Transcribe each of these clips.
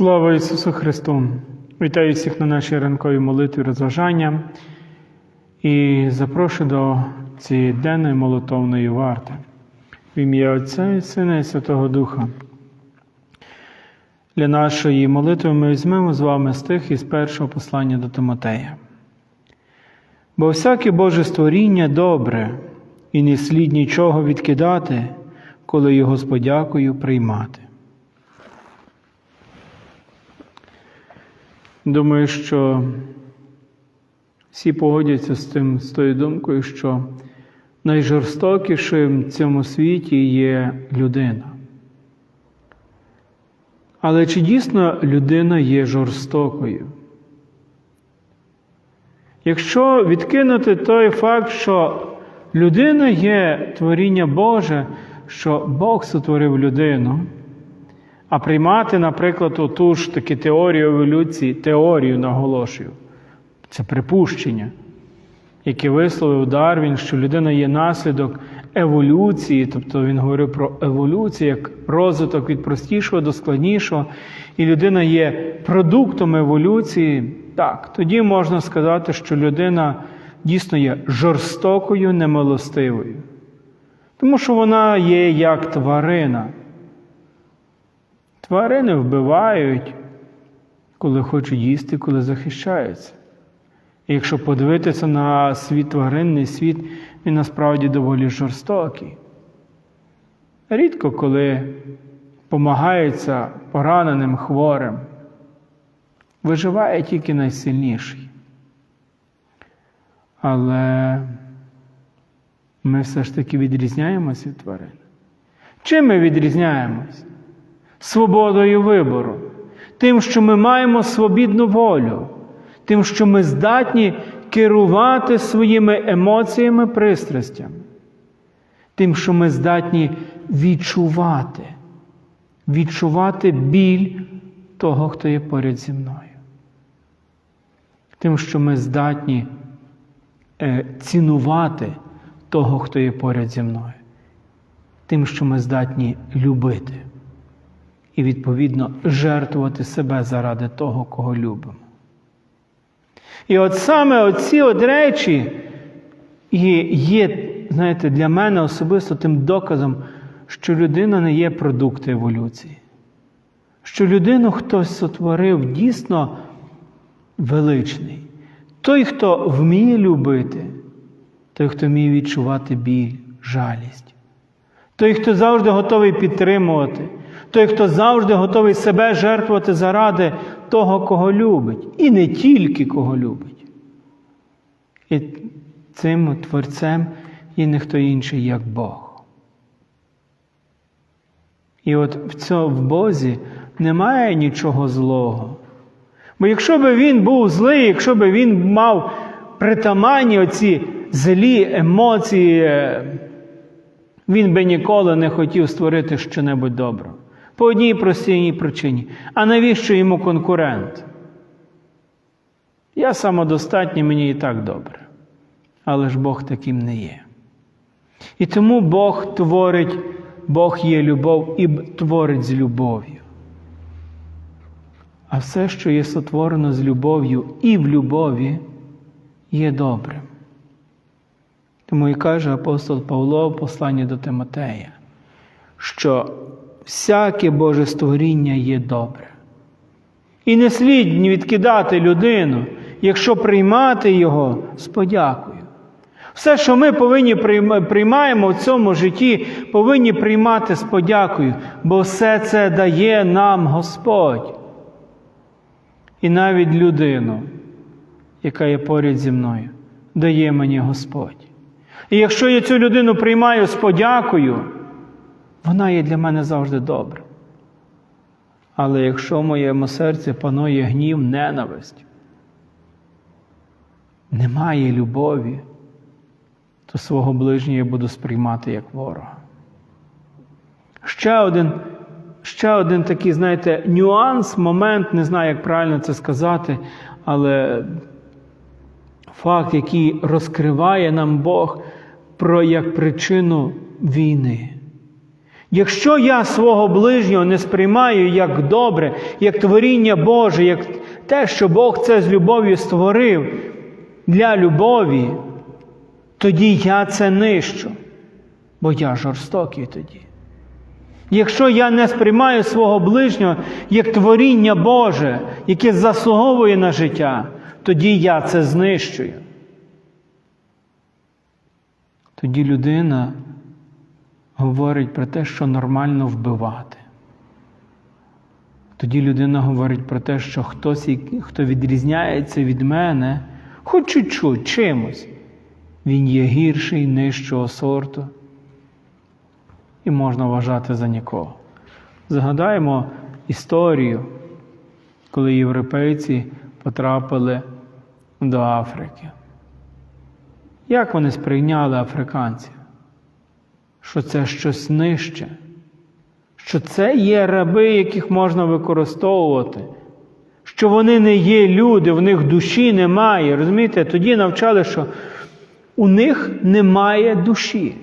Слава Ісусу Христу! Вітаю всіх на нашій ранковій молитві розважання і запрошую до цієї денної молитовної варти. В ім'я Отця і Сина і Святого Духа. Для нашої молитви ми візьмемо з вами стих із першого послання до Тимотея. Бо всяке Боже створіння добре, і не слід нічого відкидати, коли його з подякою приймати. Думаю, що всі погодяться з тим, з тою думкою, що найжорстокішим в цьому світі є людина. Але чи дійсно людина є жорстокою? Якщо відкинути той факт, що людина є творіння Боже, що Бог сотворив людину, а приймати, наприклад, оту ж таки теорію еволюції, теорію наголошую, це припущення, яке висловив Дарвін, що людина є наслідок еволюції, тобто він говорив про еволюцію як розвиток від простішого до складнішого, і людина є продуктом еволюції, так, тоді можна сказати, що людина дійсно є жорстокою, немилостивою. Тому що вона є як тварина. Тварини вбивають, коли хочуть їсти, коли захищаються. І якщо подивитися на світ тваринний світ, він насправді доволі жорстокий. Рідко коли помагається пораненим хворим, виживає тільки найсильніший. Але ми все ж таки відрізняємося від тварин. Чим ми відрізняємось? Свободою вибору, тим, що ми маємо свобідну волю, тим, що ми здатні керувати своїми емоціями, пристрастями, тим, що ми здатні відчувати, відчувати біль того, хто є поряд зі мною. Тим, що ми здатні е, цінувати того, хто є поряд зі мною, тим, що ми здатні любити і, відповідно, жертвувати себе заради того, кого любимо. І от саме оці от речі є, знаєте, для мене особисто тим доказом, що людина не є продукт еволюції, що людину хтось сотворив дійсно величний. Той, хто вміє любити, той, хто вміє відчувати біль, жалість, той, хто завжди готовий підтримувати, той, хто завжди готовий себе жертвувати заради того, кого любить, і не тільки кого любить. І цим творцем є не хто інший, як Бог. І от в цьому в Бозі немає нічого злого. Бо якщо би він був злий, якщо би він мав притаманні оці злі емоції, він би ніколи не хотів створити щонебудь добре. По одній простій причині. А навіщо йому конкурент? Я самодостатній, мені і так добре. Але ж Бог таким не є. І тому Бог творить, Бог є любов і творить з любов'ю. А все, що є сотворено з любов'ю і в любові, є добрим. Тому і каже апостол Павло в посланні до Тимотея, що всяке Боже створіння є добре. І не слід відкидати людину, якщо приймати Його з подякою. Все, що ми повинні приймаємо в цьому житті, повинні приймати з подякою, бо все це дає нам Господь. І навіть людину, яка є поряд зі мною, дає мені Господь. І якщо я цю людину приймаю з подякою, вона є для мене завжди добра. Але якщо в моєму серці панує гнів, ненависть, немає любові, то свого ближнього я буду сприймати як ворога. Ще один ще один такий, знаєте, нюанс, момент, не знаю, як правильно це сказати, але факт, який розкриває нам Бог про як причину війни. Якщо я свого ближнього не сприймаю як добре, як творіння Боже, як те, що Бог це з любов'ю створив для любові, тоді я це нищу, бо я жорстокий тоді. Якщо я не сприймаю свого ближнього як творіння Боже, яке заслуговує на життя, тоді я це знищую. Тоді людина говорить про те, що нормально вбивати. Тоді людина говорить про те, що хтось, хто відрізняється від мене, хоч чуть-чуть, чимось, він є гірший, нижчого сорту і можна вважати за нікого. Згадаємо історію, коли європейці потрапили до Африки. Як вони сприйняли африканців? Що це щось нижче, що це є раби, яких можна використовувати, що вони не є люди, в них душі немає. Розумієте, тоді навчали, що у них немає душі.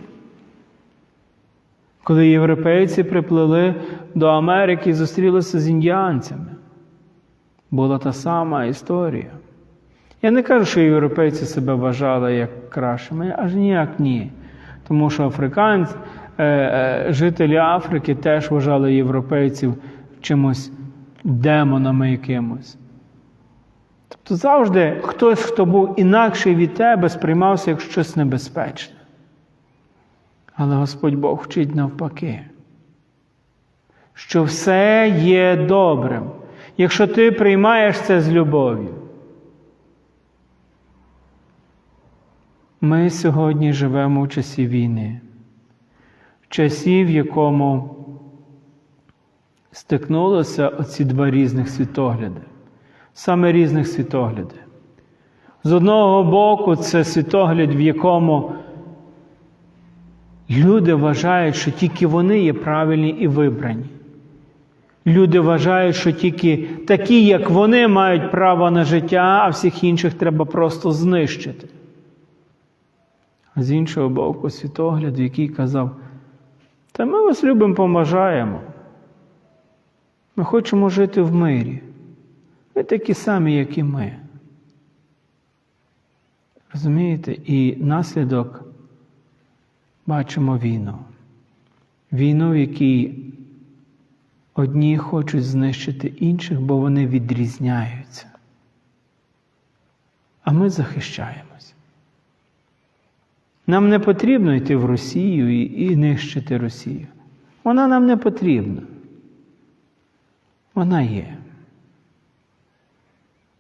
Коли європейці приплили до Америки і зустрілися з індіанцями, була та сама історія. Я не кажу, що європейці себе вважали як кращими, аж ніяк ні. Тому що африканці, е, е, жителі Африки теж вважали європейців чимось демонами якимось. Тобто завжди хтось, хто був інакший від тебе, сприймався як щось небезпечне. Але Господь Бог вчить навпаки, що все є добрим, якщо ти приймаєш це з любов'ю. Ми сьогодні живемо в часі війни, в часі, в якому стикнулися оці два різних світогляди, саме різних світогляди. З одного боку, це світогляд, в якому Люди вважають, що тільки вони є правильні і вибрані. Люди вважають, що тільки такі, як вони, мають право на життя, а всіх інших треба просто знищити. А з іншого боку, світогляд, який казав, та ми вас любимо, поможаємо. Ми хочемо жити в мирі. Ви такі самі, як і ми. Розумієте? І наслідок бачимо війну. Війну, в якій одні хочуть знищити інших, бо вони відрізняються. А ми захищаємось. Нам не потрібно йти в Росію і, нищити Росію. Вона нам не потрібна. Вона є.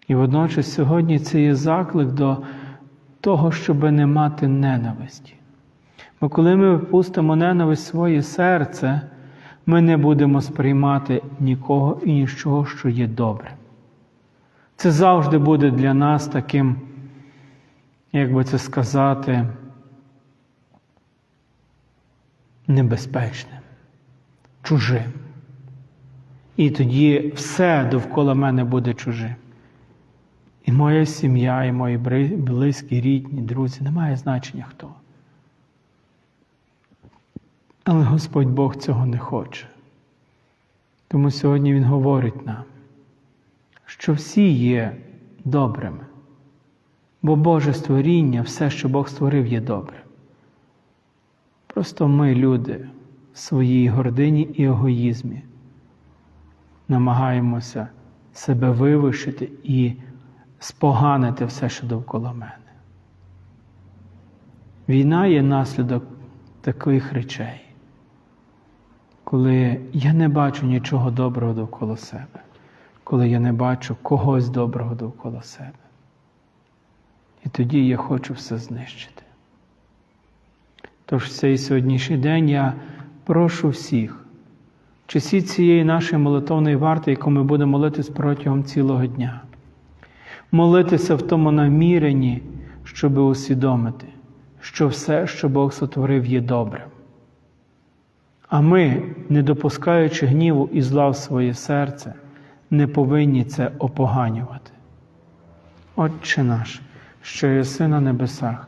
І водночас сьогодні це є заклик до того, щоб не мати ненависті. Бо коли ми випустимо ненависть в своє серце, ми не будемо сприймати нікого і нічого, що є добре. Це завжди буде для нас таким, як би це сказати, небезпечним, чужим. І тоді все довкола мене буде чужим. І моя сім'я, і мої близькі, рідні, друзі, немає значення хто. Але Господь Бог цього не хоче. Тому сьогодні Він говорить нам, що всі є добрими, бо Боже створіння, все, що Бог створив, є добре. Просто ми, люди, в своїй гордині і егоїзмі, намагаємося себе вивищити і споганити все, що довкола мене. Війна є наслідок таких речей коли я не бачу нічого доброго довкола себе, коли я не бачу когось доброго довкола себе. І тоді я хочу все знищити. Тож цей сьогоднішній день я прошу всіх, в часі цієї нашої молитовної варти, яку ми будемо молитись протягом цілого дня, молитися в тому наміренні, щоб усвідомити, що все, що Бог сотворив, є добрим. А ми, не допускаючи гніву і зла в своє серце, не повинні це опоганювати. Отче наш, що єси на небесах,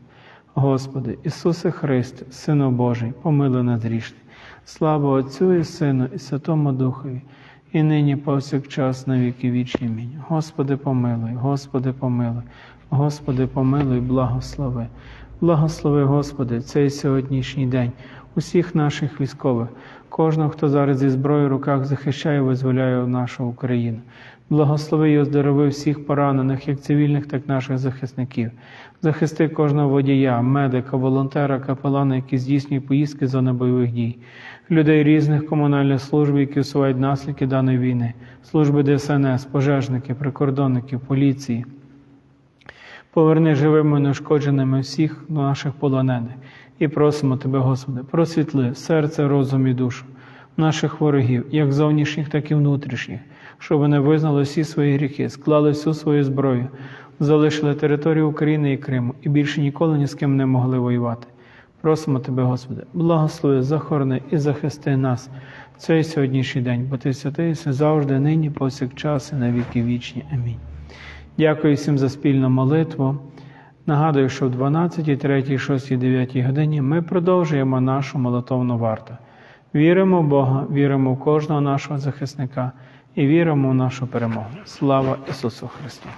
Господи, Ісусе Христе, Сину Божий, помилуй нас. Слава Отцю і Сину, і Святому Духові, і нині повсякчас на віки вічні. Амінь. Господи, помилуй, Господи, помилуй, Господи, помилуй, благослови. Благослови, Господи, цей сьогоднішній день усіх наших військових, кожного, хто зараз зі зброєю в руках захищає визволяє нашу Україну. Благослови і оздорови всіх поранених, як цивільних, так і наших захисників. Захисти кожного водія, медика, волонтера, капелана, які здійснюють поїздки зони бойових дій, людей різних комунальних служб, які усувають наслідки даної війни, служби ДСНС, пожежники, прикордонників, поліції. Поверни живими неушкодженими всіх наших полонених і просимо Тебе, Господи, просвітли серце, розум і душу наших ворогів, як зовнішніх, так і внутрішніх, щоб вони визнали всі свої гріхи, склали всю свою зброю, залишили територію України і Криму і більше ніколи ні з ким не могли воювати. Просимо Тебе, Господи, благослови, захорони і захисти нас в цей сьогоднішній день, бо Ти святий, завжди, нині, повсякчас і на віки вічні. Амінь. Дякую всім за спільну молитву. Нагадую, що в 12, 3, 6, 9 годині ми продовжуємо нашу молитовну варту. Віримо в Бога, віримо в кожного нашого захисника і віримо в нашу перемогу. Слава Ісусу Христу!